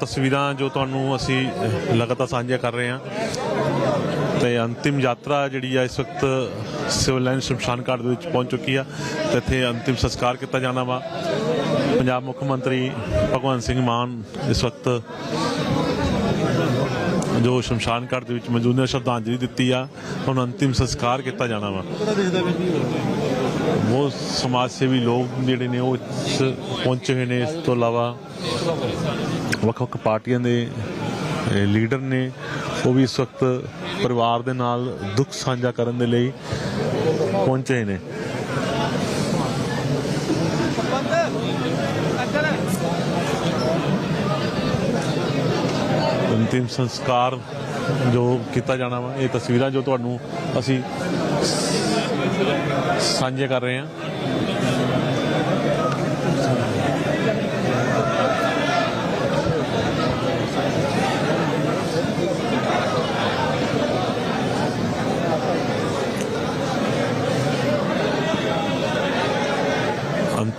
ਤਸਵੀਰਾਂ ਜੋ ਤੁਹਾਨੂੰ ਅਸੀਂ ਲਗਾਤਾਰ ਸਾਂਝੀਆਂ ਕਰ ਰਹੇ ਹਾਂ। ਤੇ ਅੰਤਿਮ ਯਾਤਰਾ ਜਿਹੜੀ ਆ ਇਸ ਵਕਤ ਸਿਵਲ ਲਾਈਨ ਸ਼ਮਸ਼ਾਨ ਘਾਟ ਦੇ ਵਿੱਚ ਪਹੁੰਚ ਚੁੱਕੀ ਆ। ਤੇ ਇੱਥੇ ਅੰਤਿਮ ਸੰਸਕਾਰ ਕੀਤਾ ਜਾਣਾ ਵਾ। ਪੰਜਾਬ ਮੁੱਖ ਮੰਤਰੀ ਭਗਵੰਤ ਸਿੰਘ ਮਾਨ ਇਸ ਵਕਤ ਜੋ ਸ਼ਮਸ਼ਾਨ ਘਾਟ ਦੇ ਵਿੱਚ ਮੌਜੂਦ ਨੇ, ਸ਼ਰਧਾਂਜਲੀ ਦਿੱਤੀ ਆ। ਹੁਣ ਅੰਤਿਮ ਸੰਸਕਾਰ ਕੀਤਾ ਜਾਣਾ ਵਾ। ਬਹੁਤ ਸਮਾਜ ਸੇਵੀ ਲੋਕ ਜਿਹੜੇ ਨੇ ਉਹ ਪਹੁੰਚੇ ਹੋਏ ਨੇ। ਇਸ ਤੋਂ ਇਲਾਵਾ ਵੱਖ ਵੱਖ ਪਾਰਟੀਆਂ ਦੇ ਲੀਡਰ ਨੇ ਉਹ ਵੀ ਇਸ ਵਕਤ ਪਰਿਵਾਰ ਦੇ ਨਾਲ ਦੁੱਖ ਸਾਂਝਾ ਕਰਨ ਦੇ ਲਈ ਪਹੁੰਚੇ ਨੇ। ਅੰਤਿਮ ਸੰਸਕਾਰ ਜੋ ਕੀਤਾ ਜਾਣਾ ਵਾ, ਇਹ ਤਸਵੀਰਾਂ ਜੋ ਤੁਹਾਨੂੰ ਅਸੀਂ ਸਾਂਝੇ ਕਰ ਰਹੇ ਹਾਂ।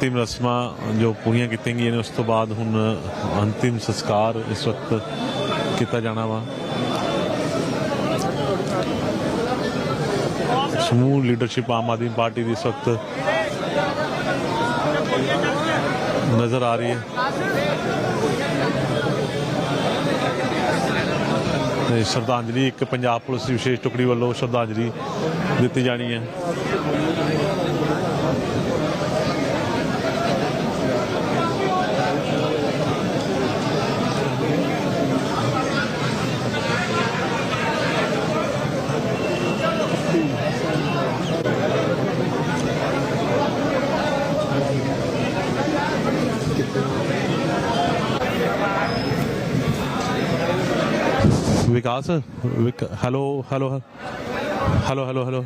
ਅੰਤਿਮ ਰਸਮਾਂ ਜੋ ਪੂਰੀਆਂ ਕੀਤੀਆਂ ਗਈਆਂ ਨੇ, ਉਸ ਤੋਂ ਬਾਅਦ ਹੁਣ ਅੰਤਿਮ ਸੰਸਕਾਰ ਇਸ ਵਕਤ ਕੀਤਾ ਜਾਣਾ ਵਾ। ਸਮੂਹ ਲੀਡਰਸ਼ਿਪ ਆਮ ਆਦਮੀ ਪਾਰਟੀ ਦੀ ਇਸ ਵਕਤ ਨਜ਼ਰ ਆ ਰਹੀ ਹੈ। ਸ਼ਰਧਾਂਜਲੀ, ਇੱਕ ਪੰਜਾਬ ਪੁਲਿਸ ਦੀ ਵਿਸ਼ੇਸ਼ ਟੁਕੜੀ ਵੱਲੋਂ ਸ਼ਰਧਾਂਜਲੀ ਦਿੱਤੀ ਜਾਣੀ ਹੈ। Vikas hello hello hello hello hello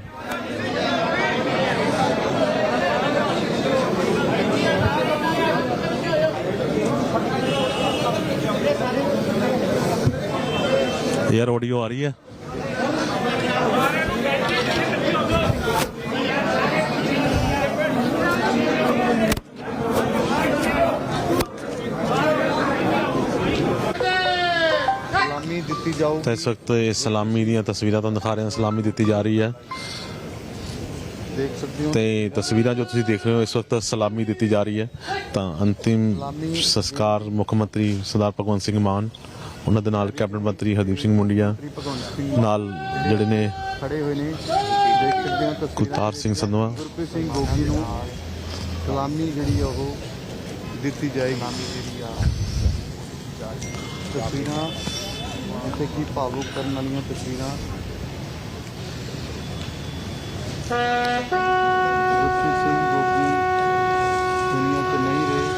ਯਾਰ ਆਡੀਓ ਆ ਰਹੀ ਹੈ ਸਲਾਮੀ ਦਿੱਤੀ ਜਾਊ ਤਾਂ ਇਸ ਵਕਤ ਇਹ ਸਲਾਮੀ ਦੀਆਂ ਤਸਵੀਰਾਂ ਤੁਹਾਨੂੰ ਦਿਖਾ ਰਹੇ ਹਾਂ। ਸਲਾਮੀ ਦਿੱਤੀ ਜਾ ਰਹੀ ਹੈ। ਦੇਖ ਸਕਦੇ ਹੋ। ਤੇ ਤਸਵੀਰਾਂ ਜੋ ਤੁਸੀਂ ਦੇਖ ਰਹੇ ਹੋ ਇਸ ਵਕਤ ਸਲਾਮੀ ਦਿੱਤੀ ਜਾ ਰਹੀ ਹੈ। ਤਾਂ ਅੰਤਿਮ ਸੰਸਕਾਰ ਮੁੱਖ ਮੰਤਰੀ ਸਰਦਾਰ ਭਗਵੰਤ ਸਿੰਘ ਮਾਨ ਉਹਨਾਂ ਦੇ ਨਾਲ ਕੈਬਨਿਟ ਮੰਤਰੀ ਹਰਦੀਪ ਸਿੰਘ ਮੁੰਡੀਆ ਨਾਲ ਜਿਹੜੇ ਨੇ ਖੜੇ ਹੋਏ ਨੇ। ਦੇਖ ਸਕਦੇ ਹੋ ਤਸਵੀਰਾਂ। ਗੁਰਤਾਰ ਸਿੰਘ ਸੰਧਵਾ। ਗੁਰਪ੍ਰੀਤ ਸਿੰਘ ਗੋਗੀ ਨੂੰ ਸਲਾਮੀ ਜਿਹੜੀ ਉਹ ਦਿੱਤੀ ਜਾਏਗੀ। ਤਸਵੀਰਾਂ ਜਿੱਥੇ ਕਿ ਭਾਵੁਕ ਕਰਨ ਵਾਲੀਆਂ ਤਸਵੀਰਾਂ? ਗੁਰਪ੍ਰੀਤ ਸਿੰਘ ਗੋਗੀ ਦੁਨੀਆ ਤੇ ਨਹੀਂ ਰਹੇ।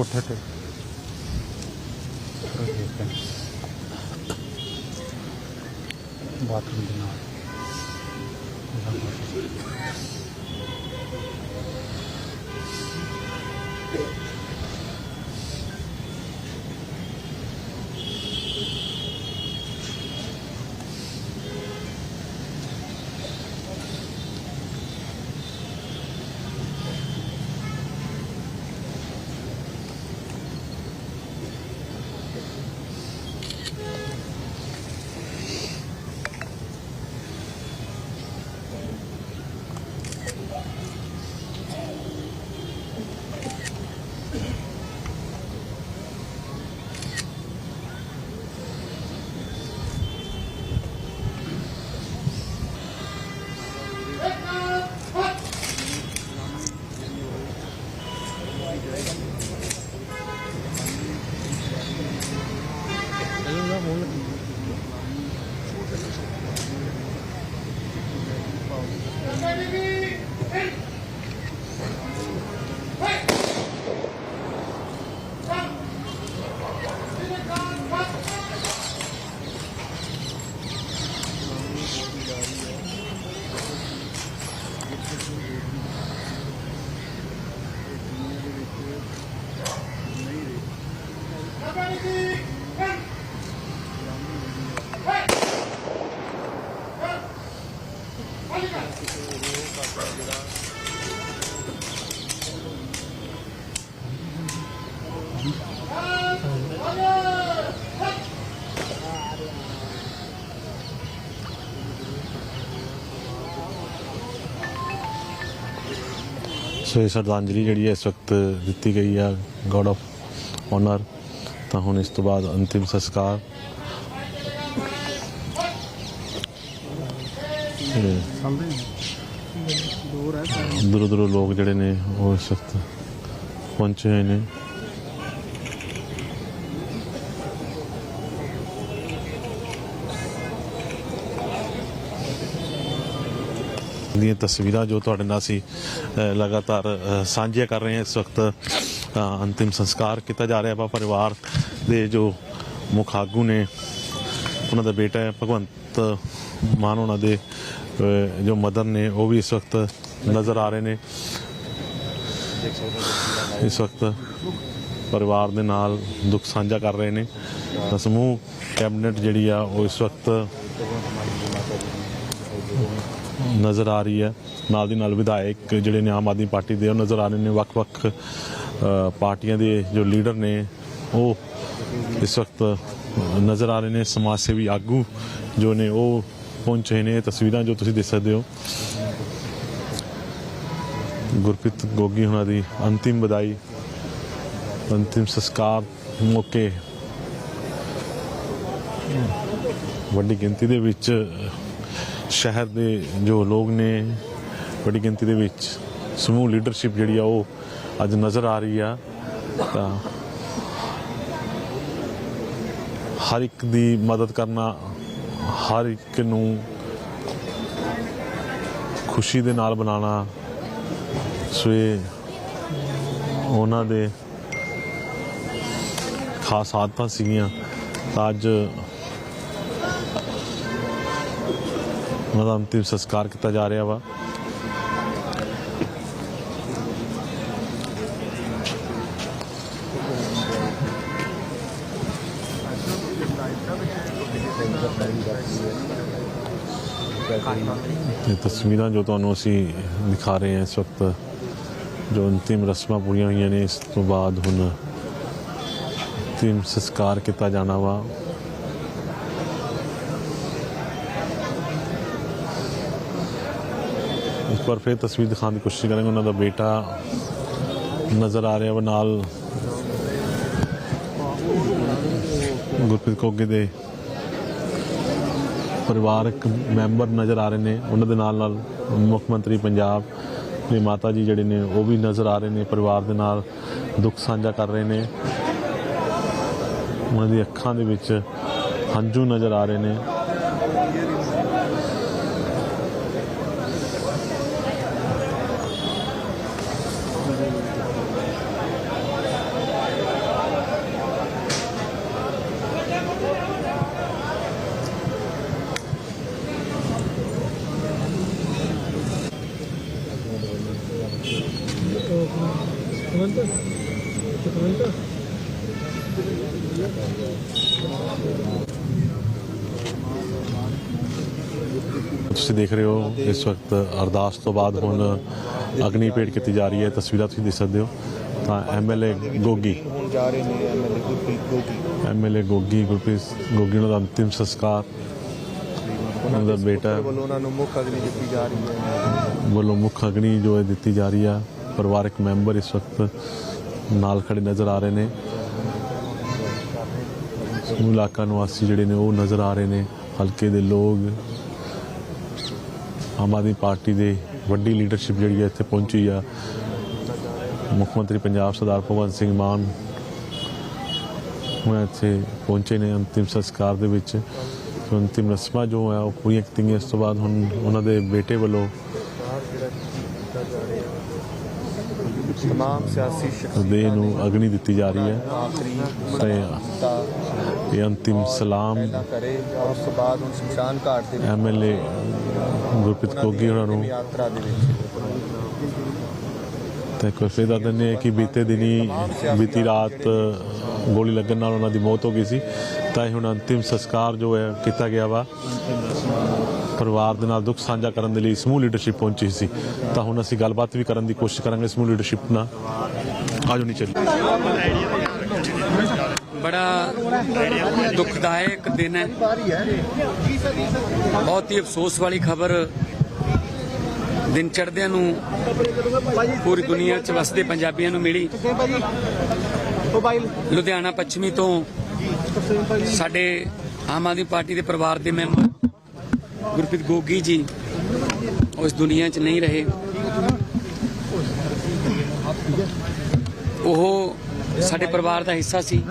ਕੋਠੇ ਤੇ। ਓਕੇ ਫਰੈਂਡਸ ਬਾਥਰੂਮ ਦੇ ਨਾਲ। ਸੋ ਇਹ ਸ਼ਰਧਾਂਜਲੀ ਜਿਹੜੀ ਹੈ ਇਸ ਵਕਤ ਦਿੱਤੀ ਗਈ ਆ ਗੋਡ ਆਫ ਓਨਰ ਤਾਂ ਹੁਣ ਇਸ ਤੋਂ ਬਾਅਦ ਅੰਤਿਮ ਸੰਸਕਾਰ। ਤੇ ਦੂਰ ਹੈ ਦੂਰੋਂ ਦੂਰੋਂ ਲੋਕ ਜਿਹੜੇ ਨੇ ਉਹ ਇਸ ਵਕਤ ਪਹੁੰਚੇ ਹੋਏ ਨੇ। ਦੀਆਂ ਤਸਵੀਰਾਂ ਜੋ ਤੁਹਾਡੇ ਨਾਲ ਅਸੀਂ ਅ, ਲਗਾਤਾਰ ਅ, ਸਾਂਝੀਆਂ ਕਰ ਰਹੇ ਹਾਂ। ਇਸ ਵਕਤ ਅ, ਅੰਤਿਮ ਸੰਸਕਾਰ ਕੀਤਾ ਜਾ ਰਿਹਾ। ਵਾ ਪਰਿਵਾਰ ਦੇ ਜੋ ਮੁੱਖ ਆਗੂ ਨੇ ਉਹਨਾਂ ਦਾ ਬੇਟਾ ਹੈ ਭਗਵੰਤ ਮਾਨ ਉਹਨਾਂ ਦੇ ਜੋ ਮਦਰ ਨੇ, ਉਹ ਵੀ ਇਸ ਵਕਤ ਨਜ਼ਰ ਆ ਰਹੇ ਨੇ। ਇਸ ਵਕਤ ਪਰਿਵਾਰ ਦੇ ਨਾਲ ਦੁੱਖ ਸਾਂਝਾ ਕਰ ਰਹੇ ਨੇ। ਤਾਂ ਸਮੂਹ ਕੈਬਨਿਟ ਜਿਹੜੀ ਆ, ਉਹ ਇਸ ਵਕਤ ਨਜ਼ਰ ਆ ਰਹੀ ਹੈ ਨਾਲ ਦੀ ਨਾਲ ਵਿਧਾਇਕ ਜਿਹੜੇ ਨੇ, ਆਮ ਆਦਮੀ ਪਾਰਟੀ ਦੇ, ਉਹ ਨਜ਼ਰ ਆ ਰਹੇ ਨੇ। ਵੱਖ-ਵੱਖ ਪਾਰਟੀਆਂ ਦੇ ਜੋ ਲੀਡਰ ਨੇ, ਉਹ ਇਸ ਵਕਤ ਨਜ਼ਰ ਆ ਰਹੇ ਨੇ। ਸਮਾਜ ਸੇਵੀ ਆਗੂ ਜੋ ਨੇ, ਉਹ ਪਹੁੰਚੇ ਨੇ, ਤਸਵੀਰਾਂ ਜੋ ਤੁਸੀਂ ਦੇਖ ਸਕਦੇ ਹੋ। ਗੁਰਪ੍ਰੀਤ ਗੋਗੀ ਹੁਣਾਂ ਦੀ ਅੰਤਿਮ ਵਿਦਾਈ, ਅੰਤਿਮ ਸੰਸਕਾਰ ਮੌਕੇ। ਵੱਡੀ ਗਿਣਤੀ ਦੇ ਵਿੱਚ ਸ਼ਹਿਰ ਦੇ ਜੋ ਲੋਕ ਨੇ, ਵੱਡੀ ਗਿਣਤੀ ਦੇ ਵਿੱਚ ਸਮੂਹ ਲੀਡਰਸ਼ਿਪ ਜਿਹੜੀ ਆ ਉਹ ਅੱਜ ਨਜ਼ਰ ਆ ਰਹੀ ਆ। ਤਾਂ ਹਰ ਇੱਕ ਦੀ ਮਦਦ ਕਰਨਾ ਹਰ ਇੱਕ ਨੂੰ ਖੁਸ਼ੀ ਦੇ ਨਾਲ ਬਣਾਉਣਾ ਸਵੇ ਉਹਨਾਂ ਦੇ ਖਾਸ ਆਦਤਾਂ ਸੀਗੀਆਂ। ਤਾਂ ਅੱਜ ਉਹਨਾਂ ਦਾ ਅੰਤਿਮ ਸੰਸਕਾਰ ਕੀਤਾ ਜਾ ਰਿਹਾ ਵਾ। ਇਹ ਤਸਵੀਰਾਂ ਜੋ ਤੁਹਾਨੂੰ ਅਸੀਂ ਦਿਖਾ ਰਹੇ ਹਾਂ ਇਸ ਵਕਤ, ਜੋ ਅੰਤਿਮ ਰਸਮਾਂ ਪੂਰੀਆਂ ਹੋਈਆਂ ਨੇ, ਇਸ ਤੋਂ ਬਾਅਦ ਹੁਣ ਅੰਤਿਮ ਸੰਸਕਾਰ ਕੀਤਾ ਜਾਣਾ ਵਾ। ਇੱਕ ਵਾਰ ਫਿਰ ਤਸਵੀਰ ਦਿਖਾਉਣ ਦੀ ਕੋਸ਼ਿਸ਼ ਕਰਾਂਗੇ। ਉਹਨਾਂ ਦਾ ਬੇਟਾ ਨਜ਼ਰ ਆ ਰਿਹਾ ਵਾ ਨਾਲ ਗੁਰਪ੍ਰੀਤ ਕੋਗੇ ਦੇ। ਪਰਿਵਾਰਕ ਮੈਂਬਰ ਨਜ਼ਰ ਆ ਰਹੇ ਨੇ। ਉਹਨਾਂ ਦੇ ਨਾਲ ਨਾਲ ਮੁੱਖ ਮੰਤਰੀ ਪੰਜਾਬ ਦੇ ਮਾਤਾ ਜੀ ਜਿਹੜੇ ਨੇ, ਉਹ ਵੀ ਨਜ਼ਰ ਆ ਰਹੇ ਨੇ। ਪਰਿਵਾਰ ਦੇ ਨਾਲ ਦੁੱਖ ਸਾਂਝਾ ਕਰ ਰਹੇ ਨੇ। ਉਹਨਾਂ ਦੀ ਅੱਖਾਂ ਦੇ ਵਿੱਚ ਹੰਝੂ ਨਜ਼ਰ ਆ ਰਹੇ ਨੇ। ਤੁਸੀਂ ਦੇਖ ਰਹੇ ਹੋ ਇਸ ਵਕਤ ਅਰਦਾਸ ਤੋਂ ਬਾਅਦ ਹੁਣ ਅਗਨੀ ਭੇਟ ਕੀਤੀ ਜਾ ਰਹੀ ਹੈ। ਤਸਵੀਰਾਂ ਤੁਸੀਂ ਦੇਖ ਸਕਦੇ ਹੋ। ਤਾਂ ਐਮਐਲਏ ਗੋਗੀ ਹੁਣ ਜਾ ਰਹੇ ਨੇ ਐਮਐਲਏ ਗੁਰਪ੍ਰੀਤ ਗੋਗੀ ਐਮਐਲਏ ਗੋਗੀ ਗੁਰਪ੍ਰੀਤ ਗੋਗੀ ਦਾ ਅੰਤਿਮ ਸੰਸਕਾਰ। ਉਹਨਾਂ ਦਾ ਬੇਟਾ। ਵੱਲੋਂ ਉਹਨਾਂ ਨੂੰ ਮੁੱਖ ਅਗਨੀ ਦਿੱਤੀ ਜਾ ਰਹੀ ਹੈ। ਵੱਲੋਂ ਮੁੱਖ ਅਗਨੀ ਜੋ ਹੈ ਦਿੱਤੀ ਜਾ ਰਹੀ ਆ। ਪਰਿਵਾਰਕ ਮੈਂਬਰ ਇਸ ਵਕਤ ਨਾਲ ਖੜੇ ਨਜ਼ਰ ਆ ਰਹੇ ਨੇ। ਇਲਾਕਾ ਨਿਵਾਸੀ ਜਿਹੜੇ ਨੇ, ਉਹ ਨਜ਼ਰ ਆ ਰਹੇ ਨੇ। ਹਲਕੇ ਦੇ ਲੋਕ, ਆਮ ਆਦਮੀ ਪਾਰਟੀ ਦੇ ਵੱਡੀ ਲੀਡਰਸ਼ਿਪ ਜਿਹੜੀ ਹੈ ਇੱਥੇ ਪਹੁੰਚੀ ਆ। ਮੁੱਖ ਮੰਤਰੀ ਪੰਜਾਬ ਸਰਦਾਰ ਭਗਵੰਤ ਸਿੰਘ ਮਾਨ ਹੁਣ ਇੱਥੇ ਪਹੁੰਚੇ ਨੇ ਅੰਤਿਮ ਸੰਸਕਾਰ ਦੇ ਵਿੱਚ। ਅੰਤਿਮ ਰਸਮਾਂ ਜੋ ਹੈ ਉਹ ਪੂਰੀਆਂ ਕੀਤੀਆਂ ਇਸ ਤੋਂ ਬਾਅਦ ਹੁਣ ਉਹਨਾਂ ਦੇ ਬੇਟੇ ਵੱਲੋਂ ਸਿਆਸੀ ਦੇਹ ਨੂੰ ਅਗਨੀ ਦਿੱਤੀ ਜਾ ਰਹੀ ਹੈ। ਆਖਰੀ ਤੇ ਇਹ ਅੰਤਿਮ ਸਲਾਮ ਕਰੇ ਉਸ ਤੋਂ ਬਾਅਦ ਹੁਣ ਸ਼ਮਸ਼ਾਨ ਘਾਟ ਦੇ ਵਿੱਚ ਐਮਐਲਏ ਗੁਰਪ੍ਰੀਤ ਕੋਗੀ ਉਹਨਾਂ ਨੂੰ। ਯਾਤਰਾ ਦੇ ਵਿੱਚ। ਤੇ ਕੋਈ ਦਿੰਦੇ ਆ ਕਿ ਬੀਤੇ ਦਿਨੀ ਬੀਤੀ ਰਾਤ ਗੋਲੀ ਲੱਗਣ ਨਾਲ ਉਹਨਾਂ ਦੀ ਮੌਤ ਹੋ ਗਈ ਸੀ। ਤਾਂ ਇਹ ਹੁਣ ਅੰਤਿਮ ਸੰਸਕਾਰ ਜੋ ਹੈ, ਕੀਤਾ ਗਿਆ ਵਾ। ਪਰਿਵਾਰ ਦੇ ਨਾਲ ਦੁੱਖ ਸਾਂਝਾ ਕਰਨ ਦੇ ਲਈ ਸਮੂਹ ਲੀਡਰਸ਼ਿਪ ਪਹੁੰਚੀ ਸੀ। ਤਾਂ ਹੁਣ ਅਸੀਂ ਗੱਲਬਾਤ ਵੀ ਕਰਨ ਦੀ ਕੋਸ਼ਿਸ਼ ਕਰਾਂਗੇ ਸਮੂਹ ਲੀਡਰਸ਼ਿਪ ਨਾਲ। ਆਜੋ ਨਹੀਂ ਬੜਾ ਦੁਖਦਾਇਕ ਦਿਨ ਹੈ। ਬਹੁਤ ਹੀ ਅਫਸੋਸ ਵਾਲੀ ਖਬਰ ਦਿਨ ਚੜ੍ਹਦਿਆਂ ਨੂੰ ਪੂਰੀ ਦੁਨੀਆ 'ਚ ਵਸਦੇ ਪੰਜਾਬੀਆਂ ਨੂੰ ਮਿਲੀ। ਲੁਧਿਆਣਾ ਪੱਛਮੀ ਤੋਂ ਸਾਡੇ ਆਮ ਆਦਮੀ ਪਾਰਟੀ ਦੇ ਪਰਿਵਾਰ ਦੇ ਮੈਂਬਰ ਗੁਰਪ੍ਰੀਤ ਗੋਗੀ ਜੀ ਉਸ ਇਸ ਦੁਨੀਆ 'ਚ ਨਹੀਂ ਰਹੇ। ਉਹ ਸਾਡੇ ਪਰਿਵਾਰ ਦਾ ਹਿੱਸਾ ਸੀ।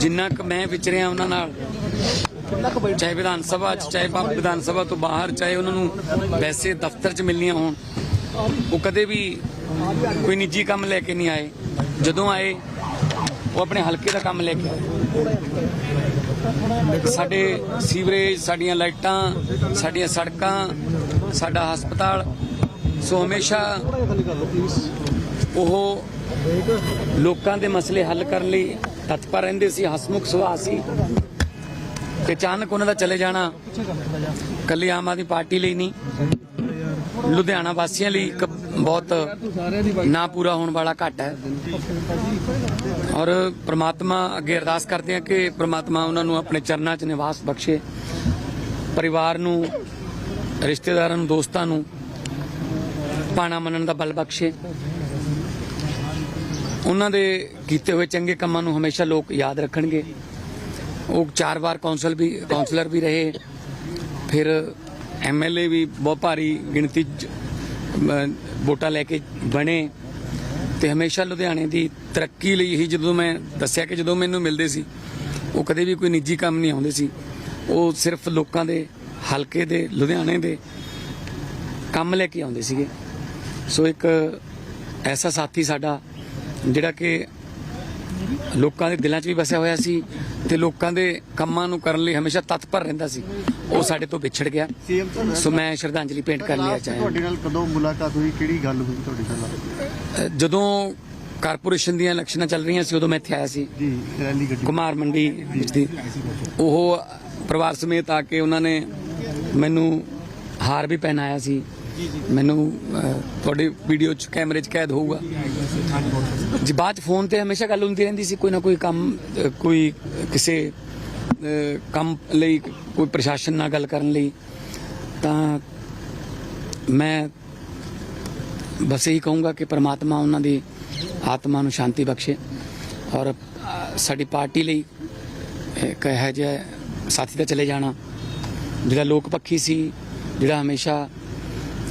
ਜਿੰਨਾ ਕੁ ਮੈਂ ਵਿਚਰਿਆ ਉਹਨਾਂ ਨਾਲ, ਚਾਹੇ ਵਿਧਾਨ ਸਭਾ ਚ, ਚਾਹੇ ਵਿਧਾਨ ਸਭਾ ਤੋਂ ਬਾਹਰ, ਚਾਹੇ ਉਹਨਾਂ ਨੂੰ ਵੈਸੇ ਦਫ਼ਤਰ ਚ ਮਿਲਣੀਆਂ ਹੋਣ, ਉਹ ਕਦੇ ਵੀ ਕੋਈ ਨਿੱਜੀ ਕੰਮ ਲੈ ਕੇ ਨਹੀਂ ਆਏ। ਜਦੋਂ ਆਏ, ਉਹ ਆਪਣੇ ਹਲਕੇ ਦਾ ਕੰਮ ਲੈ ਕੇ ਆਏ। ਸਾਡੇ ਸੀਵਰੇਜ, ਸਾਡੀਆਂ ਲਾਈਟਾਂ, ਸਾਡੀਆਂ ਸੜਕਾਂ, ਸਾਡਾ ਹਸਪਤਾਲ, ਸੋ ਹਮੇਸ਼ਾ ਉਹ ਲੋਕਾਂ ਦੇ ਮਸਲੇ ਹੱਲ ਕਰਨ ਲਈ ਤਤਪਰ ਰਹਿੰਦੇ ਸੀ, ਹਸਮੁਖ ਸੁਭਾਅ ਸੀ। ਤੇ ਅਚਾਨਕ ਉਹਨਾਂ ਦਾ ਚਲੇ ਜਾਣਾ, ਕੱਲੀ ਆਮ ਆਦਮੀ ਪਾਰਟੀ ਲਈ ਨਹੀਂ। ਲੁਧਿਆਣਾ ਵਾਸੀਆਂ ਲਈ ਇੱਕ ਬਹੁਤ ਨਾ ਪੂਰਾ ਹੋਣ ਵਾਲਾ ਘਾਟਾ ਹੈ। ਔਰ ਪ੍ਰਮਾਤਮਾ ਅੱਗੇ ਅਰਦਾਸ ਕਰਦੇ ਹਾਂ ਕਿ ਪ੍ਰਮਾਤਮਾ ਉਹਨਾਂ ਨੂੰ ਆਪਣੇ ਚਰਨਾਂ 'ਚ ਨਿਵਾਸ ਬਖਸ਼ੇ। ਪਰਿਵਾਰ ਨੂੰ ਰਿਸ਼ਤੇਦਾਰਾਂ ਨੂੰ ਦੋਸਤਾਂ ਨੂੰ ਪਾਣਾ ਮੰਨਣ ਦਾ ਬਲ ਬਖਸ਼ੇ। ਉਹਨਾਂ ਦੇ ਕੀਤੇ ਹੋਏ ਚੰਗੇ ਕੰਮਾਂ ਨੂੰ ਹਮੇਸ਼ਾ ਲੋਕ ਯਾਦ ਰੱਖਣਗੇ। ਉਹ ਚਾਰ ਵਾਰ ਕੌਂਸਲ ਵੀ ਕੌਂਸਲਰ ਵੀ ਰਹੇ। ਫਿਰ ਐਮਐਲਏ ਵੀ ਬਹੁਤ ਭਾਰੀ ਗਿਣਤੀ 'ਚ, ਵੋਟਾਂ ਲੈ ਕੇ ਬਣੇ ਤੇ ਹਮੇਸ਼ਾ ਲੁਧਿਆਣੇ ਦੀ ਤਰੱਕੀ ਲਈ ਹੀ ਜਦੋਂ ਮੈਂ ਦੱਸਿਆ ਕਿ ਜਦੋਂ ਮੈਨੂੰ ਮਿਲਦੇ ਸੀ, ਉਹ ਕਦੇ ਵੀ ਕੋਈ ਨਿੱਜੀ ਕੰਮ ਨਹੀਂ ਆਉਂਦੇ ਸੀ। ਉਹ ਸਿਰਫ ਲੋਕਾਂ ਦੇ ਹਲਕੇ ਦੇ, ਲੁਧਿਆਣੇ ਦੇ ਕੰਮ ਲੈ ਕੇ ਆਉਂਦੇ ਸੀਗੇ। ਸੋ ਇੱਕ ਐਸਾ ਸਾਥੀ ਸਾਡਾ ਜਿਹੜਾ ਕਿ ਲੋਕਾਂ ਦੇ ਦਿਲਾਂ 'ਚ ਵੀ ਵਸਿਆ ਹੋਇਆ ਸੀ ਤੇ ਲੋਕਾਂ ਦੇ ਕੰਮਾਂ ਨੂੰ ਕਰਨ ਲਈ ਹਮੇਸ਼ਾ ਤਤਪਰ ਰਹਿੰਦਾ ਸੀ। ਉਹ ਸਾਡੇ ਤੋਂ ਵਿਛੜ ਗਿਆ। ਸੋ ਮੈਂ ਸ਼ਰਧਾਂਜਲੀ ਭੇਂਟ ਕਰਨ ਲਈ ਚਾਹਿਆ ਤੁਹਾਡੇ ਨਾਲ ਕਦੋਂ ਮੁਲਾਕਾਤ ਹੋਈ? ਕਿਹੜੀ ਗੱਲ ਹੋਈ ਤੁਹਾਡੇ ਨਾਲ? ਜਦੋਂ ਕਾਰਪੋਰੇਸ਼ਨ ਦੀਆਂ ਇਲੈਕਸ਼ਨਾਂ ਚੱਲ ਰਹੀਆਂ ਸੀ ਉਦੋਂ ਮੈਂ ਇੱਥੇ ਆਇਆ ਸੀ। ਜੀ ਰੈਲੀ ਗੱਡੀ। ਕੁਮਾਰ ਮੰਡੀ ਦੀ। ਉਹ ਪਰਿਵਾਰ ਸਮੇਤ ਆ ਕੇ ਉਹਨਾਂ ਨੇ ਮੈਨੂੰ ਹਾਰ ਵੀ ਪਹਿਨਾਇਆ ਸੀ। ਮੈਨੂੰ ਤੁਹਾਡੀ ਵੀਡੀਓ ਚ ਕੈਮਰੇ ਚ ਕੈਦ ਹੋਊਗਾ। ਜੀ ਬਾਅਦ ਫੋਨ ਤੇ ਹਮੇਸ਼ਾ ਗੱਲ ਹੁੰਦੀ ਰਹਿੰਦੀ ਸੀ ਕੋਈ ਨਾ ਕੋਈ ਕੰਮ ਕੋਈ ਕਿਸੇ ਕੰਮ ਲਈ ਕੋਈ ਪ੍ਰਸ਼ਾਸਨ ਨਾਲ ਗੱਲ ਕਰਨ ਲਈ। ਤਾਂ ਮੈਂ ਬਸ ਇਹੀ ਕਹੂੰਗਾ ਕਿ ਪ੍ਰਮਾਤਮਾ ਉਹਨਾਂ ਦੀ ਆਤਮਾ ਨੂੰ ਸ਼ਾਂਤੀ ਬਖਸ਼ੇ ਔਰ ਸਾਡੀ ਪਾਰਟੀ ਲਈ ਇੱਕ ਇਹੋ ਜਿਹਾ ਸਾਥੀ ਦਾ ਚਲੇ ਜਾਣਾ। ਜਿਹੜਾ ਲੋਕ ਪੱਖੀ ਸੀ ਜਿਹੜਾ ਹਮੇਸ਼ਾ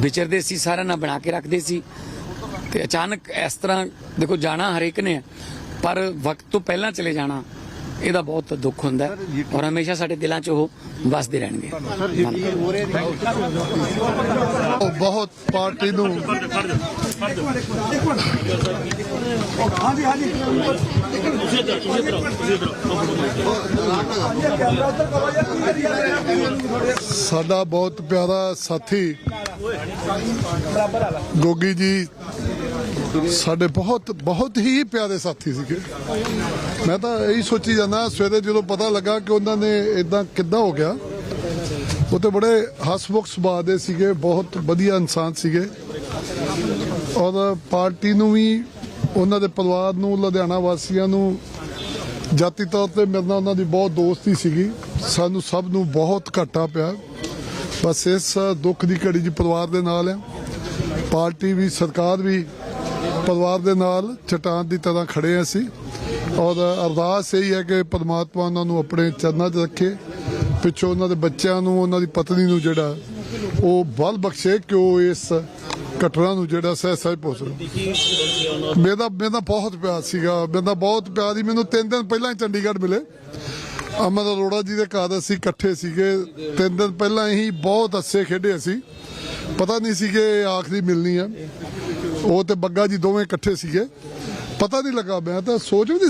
ਵਿਚਰਦੇ ਸੀ ਸਾਰਿਆਂ ਨਾਲ ਬਣਾ ਕੇ ਰੱਖਦੇ ਸੀ। ਤੇ ਅਚਾਨਕ ਇਸ ਤਰ੍ਹਾਂ ਦੇਖੋ, ਜਾਣਾ ਹਰੇਕ ਨੇ, ਪਰ ਵਕਤ ਤੋਂ ਪਹਿਲਾਂ ਚਲੇ ਜਾਣਾ। ਇਹਦਾ ਬਹੁਤ ਦੁੱਖ ਹੁੰਦਾ ਹੈ ਔਰ ਹਮੇਸ਼ਾ ਸਾਡੇ ਦਿਲਾਂ 'ਚ ਉਹ ਵਸਦੇ ਰਹਿਣਗੇ। ਉਹ ਬਹੁਤ ਪਾਰਟੀ ਨੂੰ ਸਾਡਾ ਬਹੁਤ ਪਿਆਰਾ ਸਾਥੀ ਗੋਗੀ ਜੀ ਸਾਡੇ ਬਹੁਤ ਬਹੁਤ ਹੀ ਪਿਆਰੇ ਸਾਥੀ ਸੀਗੇ। ਮੈਂ ਤਾਂ ਇਹੀ ਸੋਚੀ ਜਾਂਦਾ, ਸਵੇਰੇ ਜਦੋਂ ਪਤਾ ਲੱਗਾ ਕਿ ਉਹਨਾਂ ਨੇ ਇਦਾਂ ਕਿੱਦਾਂ ਹੋ ਗਿਆ, ਉਹ ਤੇ ਬੜੇ ਹਸਮੁਖ ਸੁਭਾਅ ਦੇ ਸੀਗੇ, ਬਹੁਤ ਵਧੀਆ ਇਨਸਾਨ ਸੀਗੇ। ਔਰ ਪਾਰਟੀ ਨੂੰ ਵੀ, ਉਹਨਾਂ ਦੇ ਪਰਿਵਾਰ ਨੂੰ, ਲੁਧਿਆਣਾ ਵਾਸੀਆਂ ਨੂੰ, ਜਾਤੀ ਤੌਰ ਤੇ ਮੇਰੇ ਨਾਲ ਉਹਨਾਂ ਦੀ ਬਹੁਤ ਦੋਸਤੀ ਸੀਗੀ। ਸਾਨੂੰ ਸਭ ਨੂੰ ਬਹੁਤ ਘਾਟਾ ਪਿਆ। ਬਸ ਇਸ ਦੁੱਖ ਦੀ ਘੜੀ ਜੀ ਪਰਿਵਾਰ ਦੇ ਨਾਲ ਹੈ ਪਾਰਟੀ ਵੀ, ਸਰਕਾਰ ਵੀ ਪਰਿਵਾਰ ਦੇ ਨਾਲ ਚਟਾਨ ਦੀ ਤਰ੍ਹਾਂ ਖੜੇ ਹਾਂ ਅਸੀਂ। ਔਰ ਅਰਦਾਸ ਇਹੀ ਹੈ ਕਿ ਪਰਮਾਤਮਾ ਉਹਨਾਂ ਨੂੰ ਆਪਣੇ ਚਰਨਾਂ 'ਚ ਰੱਖੇ। ਪਿੱਛੋਂ ਉਹਨਾਂ ਦੇ ਬੱਚਿਆਂ ਨੂੰ, ਉਹਨਾਂ ਦੀ ਪਤਨੀ ਨੂੰ ਜਿਹੜਾ, ਉਹ ਬਲ ਬਖਸ਼ੇ ਕਿ ਉਹ ਇਸ ਘਟਨਾ ਨੂੰ ਜਿਹੜਾ ਸਹਿ ਸਹਿ ਪਹੁੰਚ ਮੇਰਾ ਮੇਰਾ ਬਹੁਤ ਪਿਆਰ ਸੀਗਾ। ਮੇਰਾ ਬਹੁਤ ਪਿਆਰ ਹੀ ਮੈਨੂੰ ਤਿੰਨ ਦਿਨ ਪਹਿਲਾਂ ਹੀ ਚੰਡੀਗੜ੍ਹ ਮਿਲੇ। ਅਮਰ ਅਰੋੜਾ ਜੀ ਦੇ ਘਰ ਅਸੀਂ ਇਕੱਠੇ ਸੀਗੇ। ਤਿੰਨ ਦਿਨ ਪਹਿਲਾਂ ਹੀ ਬਹੁਤ ਅੱਛੇ ਖੇਡੇ ਅਸੀਂ। ਪਤਾ ਨਹੀਂ ਸੀ ਕਿ ਆਖਰੀ ਮਿਲਣੀ ਆ। ਉਹ ਤੇ ਬੱਗਾ ਜੀ ਦੋਵੇਂ ਇਕੱਠੇ ਸੀਗੇ। ਪਤਾ ਨਹੀਂ ਲੱਗਾ ਮੈਂ ਤਾਂ, ਸੋਚ ਵੀ ਨਹੀਂ